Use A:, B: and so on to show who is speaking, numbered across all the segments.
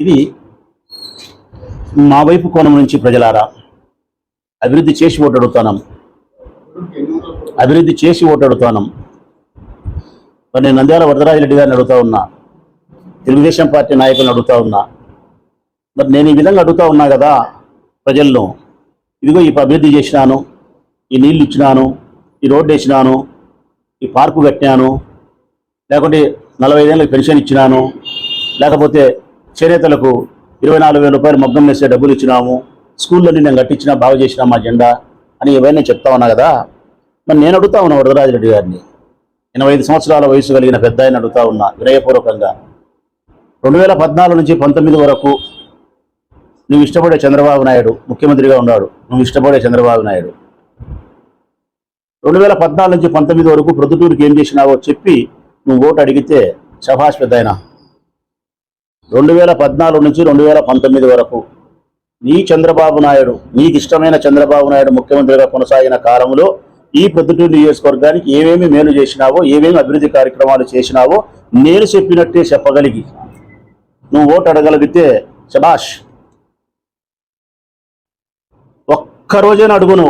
A: ఇది మా వైపు కోణం నుంచి ప్రజలారా అభివృద్ధి చేసి ఓటు అభివృద్ధి చేసి ఓటు మరి నేను నంద్యాల వరదరాజరెడ్డి గారిని అడుగుతా ఉన్నా తెలుగుదేశం పార్టీ నాయకులను అడుగుతా ఉన్నా మరి నేను ఈ విధంగా అడుగుతా ఉన్నా కదా ప్రజల్లో ఇదిగో ఈ అభివృద్ధి చేసినాను ఈ నీళ్ళు ఇచ్చినాను ఈ రోడ్డు వేసినాను ఈ పార్కు కట్టినాను లేకుంటే నలభై ఐదేళ్ళకి పెన్షన్ ఇచ్చినాను లేకపోతే చేనేతలకు ఇరవై నాలుగు వేల రూపాయలు మగ్గం వేసే డబ్బులు ఇచ్చినాము. స్కూళ్ళని నేను కట్టించినా బాగా చేసినా మా జెండా అని ఇవన్నీ చెప్తా ఉన్నా కదా. మరి నేను అడుగుతా ఉన్నా వరదరాజరెడ్డి గారిని. ఎనభై ఐదు సంవత్సరాల వయసు కలిగిన పెద్ద ఆయన అడుగుతా ఉన్నా వినయపూర్వకంగా. రెండు వేల పద్నాలుగు నుంచి పంతొమ్మిది వరకు నువ్వు ఇష్టపడే చంద్రబాబు నాయుడు ముఖ్యమంత్రిగా ఉన్నాడు. నువ్వు ఇష్టపడే చంద్రబాబు నాయుడు. రెండు వేల పద్నాలుగు నుంచి పంతొమ్మిది వరకు ప్రొద్దుటూరుకి ఏం చేసినావో చెప్పి నువ్వు ఓటు అడిగితే శభాష్ పెద్దాయన రెండు వేల పద్నాలుగు నుంచి రెండు వేల పంతొమ్మిది వరకు నీ చంద్రబాబు నాయుడు నీకు ఇష్టమైన చంద్రబాబు నాయుడు ముఖ్యమంత్రిగా కొనసాగిన కాలంలో ఈ ప్రొద్దుటూరు నియోజకవర్గానికి ఏమేమి మేలు చేసినావో ఏమేమి అభివృద్ధి కార్యక్రమాలు చేసినావో నేను చెప్పినట్టే చెప్పగలిగి. నువ్వు ఓటు అడగలిగితే శభాష్ ఒక్క అడుగును.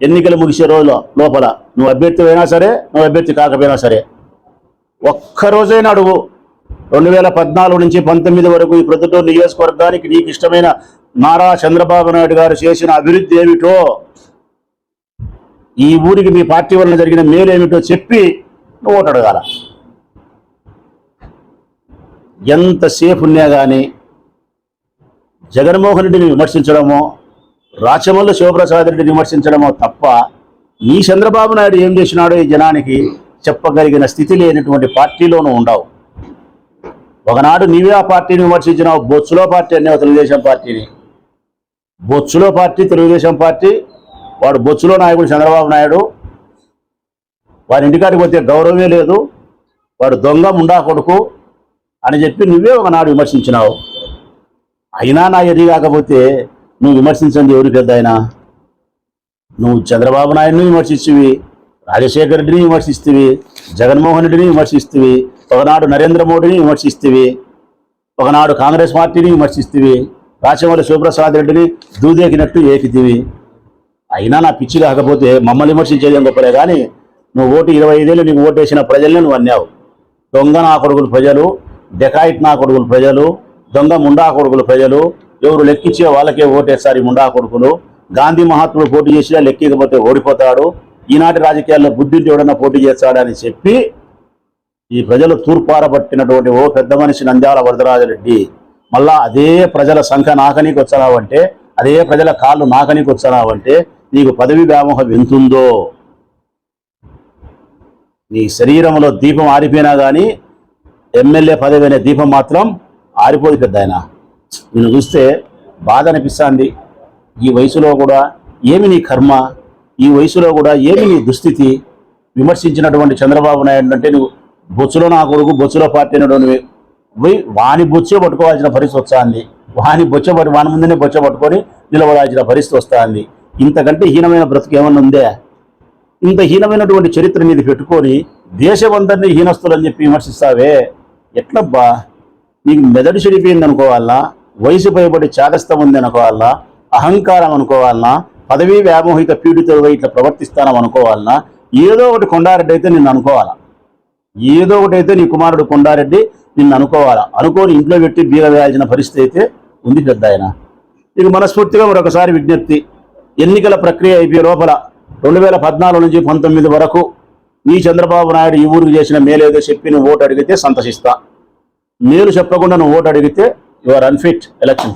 A: ఎన్నికలు ముగిసే రోజుల లోపల నువ్వు అభ్యర్థి అయినా సరే నువ్వు అభ్యర్థి కాకపోయినా సరే. ఒక్కరోజైనా అడుగు. రెండు వేల పద్నాలుగు నుంచి పంతొమ్మిది వరకు ఈ ప్రొద్దుటూరు నియోజకవర్గానికి నీకు ఇష్టమైన నారా చంద్రబాబు నాయుడు గారు చేసిన అభివృద్ధి ఏమిటో ఈ ఊరికి మీ పార్టీ వలన జరిగిన మేలు ఏమిటో చెప్పి నువ్వు ఓటు అడగాల. ఎంతసేపు ఉన్నా కానీ జగన్మోహన్ రెడ్డిని విమర్శించడమో రాచమల్లు శివప్రసాద్ రెడ్డిని విమర్శించడమో తప్ప ఈ చంద్రబాబు నాయుడు ఏం చేసినాడో ఈ జనానికి చెప్పగలిగిన స్థితి లేనటువంటి పార్టీలోనూ ఉండవు. ఒకనాడు నీవే ఆ పార్టీని విమర్శించినావు. బొచ్చులో పార్టీ అనే తెలుగుదేశం పార్టీని. బొచ్చులో పార్టీ తెలుగుదేశం పార్టీ. వాడు బొచ్చులో నాయకుడు చంద్రబాబు నాయుడు. వారి ఇంటికాడికి పోతే గౌరవమే లేదు. వాడు దొంగ ముండా కొడుకు అని చెప్పి నువ్వే ఒకనాడు విమర్శించినావు. అయినా నా ఎది కాకపోతే నువ్వు విమర్శించండి ఎవరి పెద్ద అయినా నువ్వు చంద్రబాబు నాయుడిని విమర్శిస్తువి రాజశేఖర రెడ్డిని విమర్శిస్తువి జగన్మోహన్ రెడ్డిని విమర్శిస్తువి ఒకనాడు నరేంద్ర మోడీని విమర్శిస్తేవి ఒకనాడు కాంగ్రెస్ పార్టీని విమర్శిస్తేవి రాచమల్లి శివప్రసాద్ రెడ్డిని దూదేకినట్టు ఏకితివి. అయినా నా పిచ్చి కాకపోతే మమ్మల్ని విమర్శించేది ఏం గొప్పలే కానీ నువ్వు ఓటు ఇరవై ఐదేళ్ళు నీకు ఓటు వేసిన ప్రజల్ని నువ్వు అన్నావు. దొంగ నా కొడుకులు ప్రజలు డెకాయిట్ నా కొడుకులు ప్రజలు దొంగ ముండా కొడుకులు ప్రజలు ఎవరు లెక్కించే వాళ్ళకే ఓటేస్తారు ఈ ముండా కొడుకులు. గాంధీ మహాత్ముడు పోటీ చేసినా లెక్కకపోతే ఓడిపోతాడు. ఈనాటి రాజకీయాల్లో బుద్ధి ఎవడన్నా పోటీ చేస్తాడని చెప్పి ఈ ప్రజలు తూర్పారబట్టినటువంటి ఓ పెద్ద మనిషి నంద్యాల వరదరాజరెడ్డి మళ్ళా అదే ప్రజల సంఖ్య నాకనీకి వచ్చావంటే అదే ప్రజల కాళ్ళు నాకనీకి వచ్చావంటే నీకు పదవి వ్యామోహం ఎంతుందో? నీ శరీరంలో దీపం ఆరిపోయినా కానీ ఎమ్మెల్యే పదవి అనే దీపం మాత్రం ఆరిపోదు పెద్ద ఆయన నేను చూస్తే బాధ అనిపిస్తుంది. ఈ వయసులో కూడా ఏమి నీ కర్మ? ఈ వయసులో కూడా ఏమి నీ దుస్థితి? విమర్శించినటువంటి చంద్రబాబు నాయుడు అంటే నువ్వు బొచ్చులో నా కొడుకు బొచ్చులో పార్టీ అనేటువంటి పోయి వాని బొచ్చే పట్టుకోవాల్సిన పరిస్థితి వస్తుంది. వాని బొచ్చ పట్టు వాని ముందునే బొచ్చ పట్టుకొని నిలబడాల్సిన పరిస్థితి వస్తుంది. ఇంతకంటే హీనమైన బ్రతుకు ఏమన్నా ఉందే? ఇంత హీనమైనటువంటి చరిత్ర మీద పెట్టుకొని దేశమందరినీ హీనస్తులు అని చెప్పి విమర్శిస్తావే? ఎట్లబ్బా? నీకు మెదడు చెడిపోయింది అనుకోవాలా? వయసు పైబడి చాదస్తం ఉంది అనుకోవాలా? అహంకారం అనుకోవాలనా పదవీ వ్యామోహిత పీడితో ఇట్లా ప్రవర్తిస్తానం అనుకోవాలనా ఏదో ఒకటి కొండారెడ్డి అయితే నేను అనుకోవాలా? ఏదో ఒకటి అయితే నీ కుమారుడు కొండారెడ్డి నిన్ను అనుకోవాలా? అనుకోని ఇంట్లో పెట్టి బీర వేయాల్సిన పరిస్థితి అయితే ఉంది పెద్ద ఆయన ఇక మనస్ఫూర్తిగా మరొకసారి విజ్ఞప్తి. ఎన్నికల ప్రక్రియ అయిపోయే లోపల రెండు వేల పద్నాలుగు నుంచి పంతొమ్మిది వరకు నీ చంద్రబాబు నాయుడు ఈ ఊరికి చేసిన మేలేదో చెప్పి నువ్వు ఓటు అడిగితే సంతసిస్తా. మేలు చెప్పకుండా నువ్వు ఓటు అడిగితే యు ఆర్ అన్ఫిట్ ఎలక్షన్